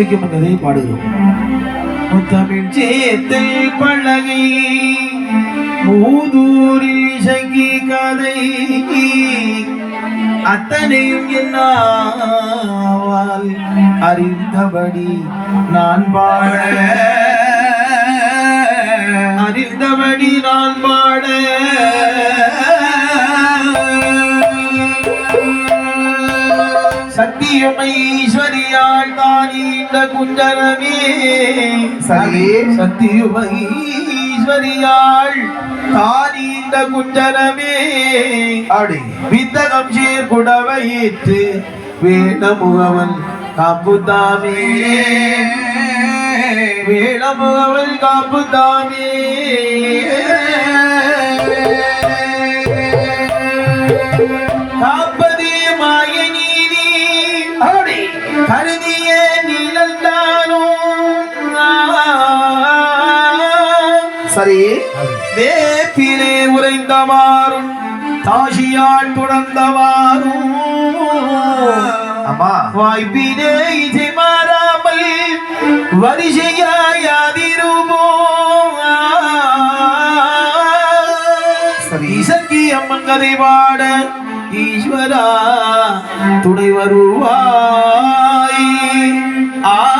இசைக்கும் கதை பாடுகிறோம். முத்தமிழ் சேத்தில் பழகை மூதூரில் இசைக்கு கதை. அத்தனையும் என்னால் அறிந்தபடி நான் பாட அறிந்தபடி நான் பாட. சத்தியமை ஈஸ்வரியாள் தான் இந்த குஞ்சரமே சரி. சத்தியமை ஈஸ்வரியாள் தான் இந்த குஞ்சரமே அப்படி வித்தகம் சீர் குடவையிட்டு வேணமுகவன் காப்புதாமே வேணமுகவன் காப்புதாமே காப்பதே கருதிய நீலந்தானோ சரி வேப்பிலே உறைந்தவாறும் தாசியால் துறந்தவாறும் ஆமா வாய்ப்பிலே இசை மாறாமல் வரிசையாதிருமோ சரி. இசக்கி அம்மன் கதை பாட ஈஸ்வரா துணை வருவாய் আয়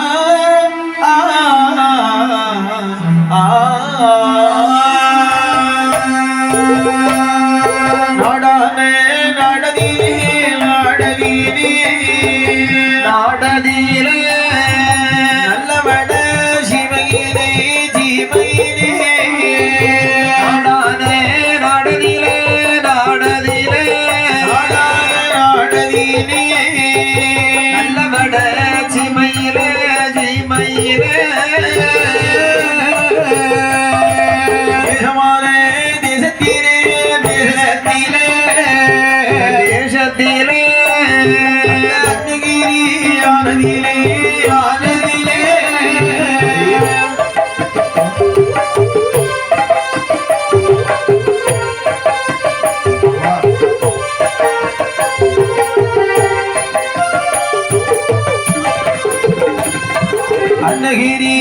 அன்னகிரி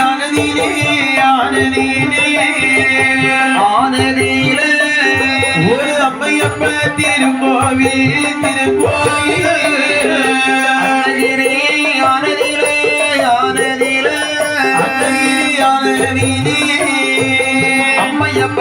ஆனதிலே ஆனதிலே ஆனதிலே ஒரு அம்மையப்ப திருக்கோவில் ஆனதிலே ஆனதிலே ஆனதிலே. அம்மையப்ப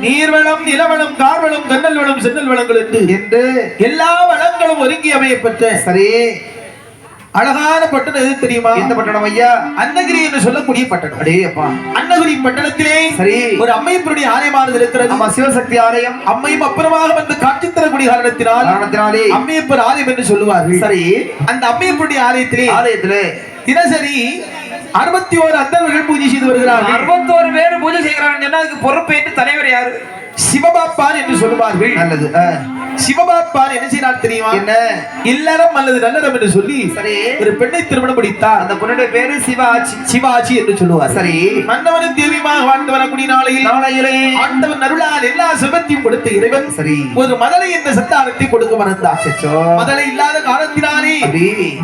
நீர்வளம் நிலவளம் கார்வளம் கண்ணல் வளம் சென்னல் வளங்கள் என்று எல்லா வளங்களும் ஒருங்கி அமையப்பட்ட சரி. அழகான பட்டணம் எது தெரியுமா? எந்த பட்டணம் ஐயா? அன்னகிரி என்று சொல்லக்கூடிய பட்டணம். அடே அப்பா. அன்னகிரி பட்டணத்திலே சரி. ஒரு அம்மையப்பருடைய ஆலயமானது இருக்கிறது. ஆமா சிவசக்தி ஆலயம். அம்மையும் அப்புறமாக வந்து காட்சி தரக்கூடிய காரணத்தினால் காரணத்தினாலே. அம்மையப்பர் ஆலயம் என்று சொல்லுவார்கள். சரி. அந்த அம்மையப்பருடைய ஆலயத்திலே ஆலயத்திலே. தினசரி அறுபத்தி ஓரு அந்தவர்கள் பூஜை செய்து வருகிறார்கள். அறுபத்தோரு பேர் பூஜை செய்கிறாங்க சொன்னா அதுக்கு பொறுப்பேற்று தலைவர் யாரு? சிவபாப்பான் என்று சொல்லுவார்கள். நல்லது. ஆ. சிவபாப்பான் என்ன செய்யறார் தெரியுமா? என்ன? இல்லறம் அல்லது நல்லறம் என்று சொல்லி சரி. ஒரு பெண்ணை திருமணம் முடித்தார். அந்த பொண்ணுடைய பேரு சிவாச்சி சிவாஜி என்று சொல்லுவார். சரி. மன்னவனும் தேவியுமாக வாழ்ந்து வரக்கூடிய நாளையில் நாளையிலே. ஆண்டவன் அருளால் எல்லா சுபத்தையும் கொடுத்த இறைவன் சரி. ஒரு மதலை என்ற சந்தானத்தை கொடுக்க மறந்தார். மதலை இல்லாத அப்படி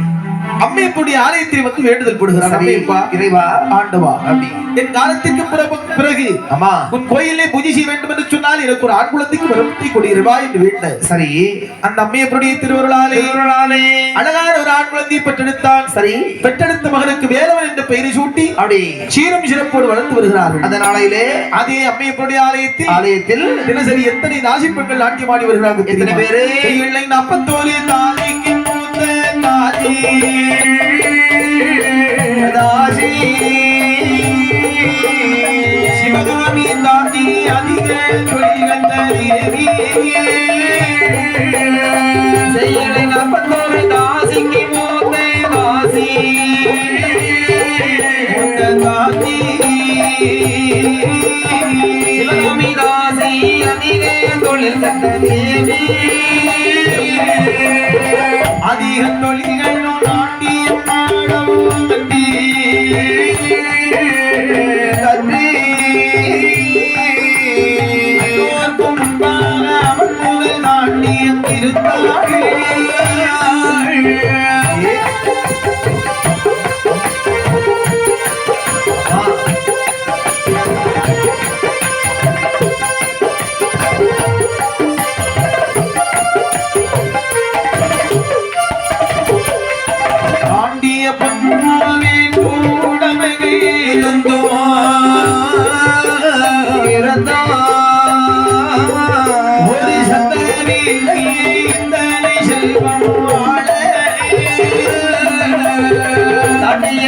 அம்மையப்புடைய ஆலயத்தில் வந்து வேண்டுதல் போடுகிறார். அம்மையப்பா இறைவா ஆண்டவா. அப்படி. என் காலத்திற்கு பிறகு பிறகு ஆமா உன் கோயிலே பூஜை செய்ய வேண்டும் என்று சொன்னால் எனக்கு ஒரு ஆண் குலத்துக்கு கொடியிருவா என்று வேண்ட சரி. அந்த அம்மையப்புடைய திருவருளாலே திருநாளே அழகான ஒரு ஆண் குழந்தை பெற்றெடுத்தான். சரி. பெற்றெடுத்த மகனுக்கு வேலவன் என்ற பெயரை சூட்டி அப்படி. சீரும் சிறப்போடு வளர்த்து வருகிறார்கள். அந்த நாளையிலே அதே அம்மையப்புடைய ஆலயத்தில் ஆலயத்தில் தினசரி எத்தனை ராசி பெண்கள் நாட்டியமாடி வருகிறார்கள் எத்தனை? பேரு? இல்லை நாற்பத்தோரு தாலிக்கு சிவகாமி தாத்தி அதிக தொழில்கந்த தேவி. செயலை நம்பத்தோடு தாசிங்கி மூத்த தொழில்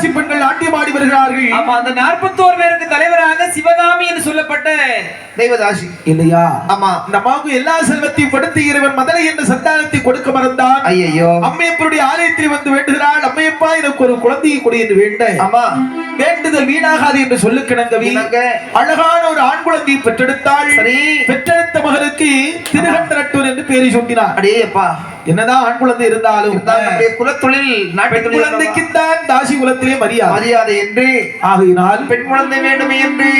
தேவதாசி பெண்கள் நாட்டியமாடி வருகிறார்கள். ஆமா அந்த நாற்பத்தோரு பேருக்கு தலைவராக சிவகாமி என்று சொல்லப்பட்ட தெய்வதாசி. இல்லையா? ஆமா. இந்த அம்மாவுக்கு எல்லா செல்வத்தையும் கொடுத்து இறைவன் மதலை என்ற சந்தானத்தை கொடுக்க மறந்தான். ஐயையோ. அம்மையப்பருடைய ஆலயத்தில் வந்து வேண்டுகிறாள். அம்மையப்பா எனக்கு ஒரு குழந்தையை கொடு என்று வேண்ட ஆமா. வேண்டுதல் வீணாகாது என்று சொல்லு என்னங்க? அழகான ஒரு ஆண் குழந்தையை பெற்றெடுத்தாள். சரி. பெற்றெடுத்த மகனுக்கு திருகண்டரட்டூர் என்று பெயரை சூட்டினார். அடே அப்பா என்னதான் ஆண் குழந்தை இருந்தாலும் நம்முடைய குலத்தொழில் நாட்டு பெண் குழந்தைக்குத்தான் தாசி குலத்திலே மரியாதை. மரியாதை என்று. ஆகையினால் பெண் குழந்தை வேண்டுமே என்று.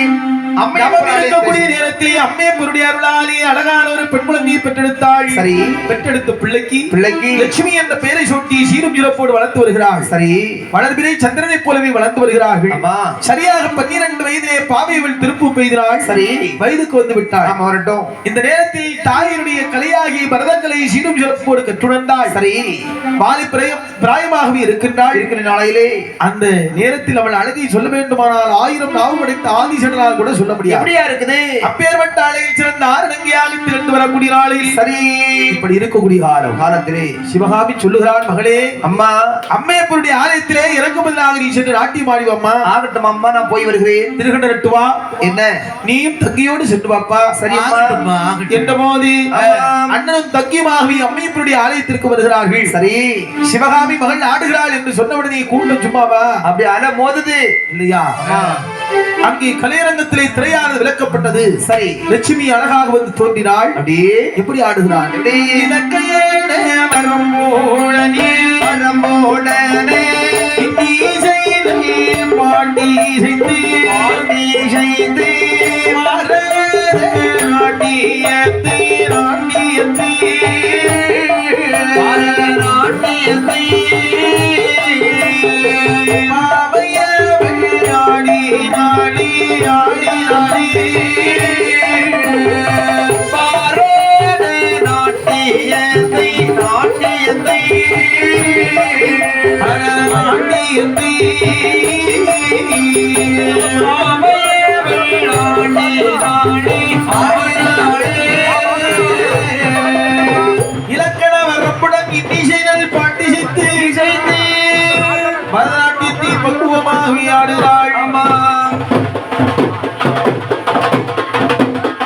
இருக்கக்கூடிய நேரத்தில் அம்மையப்பருடைய அருளாலே அழகான ஒரு பெண் குழந்தையை பெற்றெடுத்தாள். சரி. பெற்றெடுத்த பிள்ளைக்கு பிள்ளைக்கு லட்சுமி என்ற பெயரை சூட்டி சீரும் சிறப்போடு வளர்த்து வருகிறாள். சரி. வளர்பிறை சந்திரனைப் போலவே வளர்ந்து வருகிறார்கள். சரியாக பன்னிரண்டு வயதிலே பாவையவள் திருப்பு பெய்தினாள் சரி. வயதுக்கு வந்து விட்டாள். வரட்டும். இந்த நேரத்தில் தாயினுடைய கலையாகிய பரதக்கலை சீரும் சிறப்போடு கற்றுணர்ந்தாள் சரி. பிராயம் பிராயமாகவே இருக்கின்றாள். இருக்கிற நாளையிலே. அந்த நேரத்தில் அவள் அழகை சொல்ல வேண்டுமானால் ஆயிரம் நாவு படைத்த ஆதிசனால் கூட சொல்ல முடியாது. எப்படியா இருக்குது? அப்பேற்பட்ட அழகில் சிறந்த ஆரணங்கியாக திரண்டு வரக்கூடிய நாளில். சரி. இப்படி இருக்கக்கூடிய காலம் காலத்திலே சிவகாமி சொல்லுகிறாள் மகளே. அம்மா. அம்மையப்பருடைய ஆலயத்திலே இறக்குமதியாக நீ சென்று நாட்டியம் ஆடி வாம்மா ஆகட்டும் அம்மா நான் போய் வருகிறேன். திருகண்ட நட்டுவா என்ன? நீயும் தங்கியோடு சென்று வாப்பா. சரி அம்மா. போது ஆமாம். அண்ணனும் தங்கியுமாகவே அம்மையப்பருடைய ஆலயத்திற்கு வருகிறார்கள். சரி சிவகாமி மகள் ஆடுகிறாள் என்று சொன்னவுடனே கூட்டம் சும்மாவா? அப்படி அல மோதுது. இல்லையா. அங்கே கலையரங்கத்திலே திரையானது விளக்கப்பட்டது. சரி. லட்சுமி அழகாக வந்து தோன்றினாள். அப்படியே எப்படி ஆடுகிறாள்? பாண்டி இசைத்து Thank you.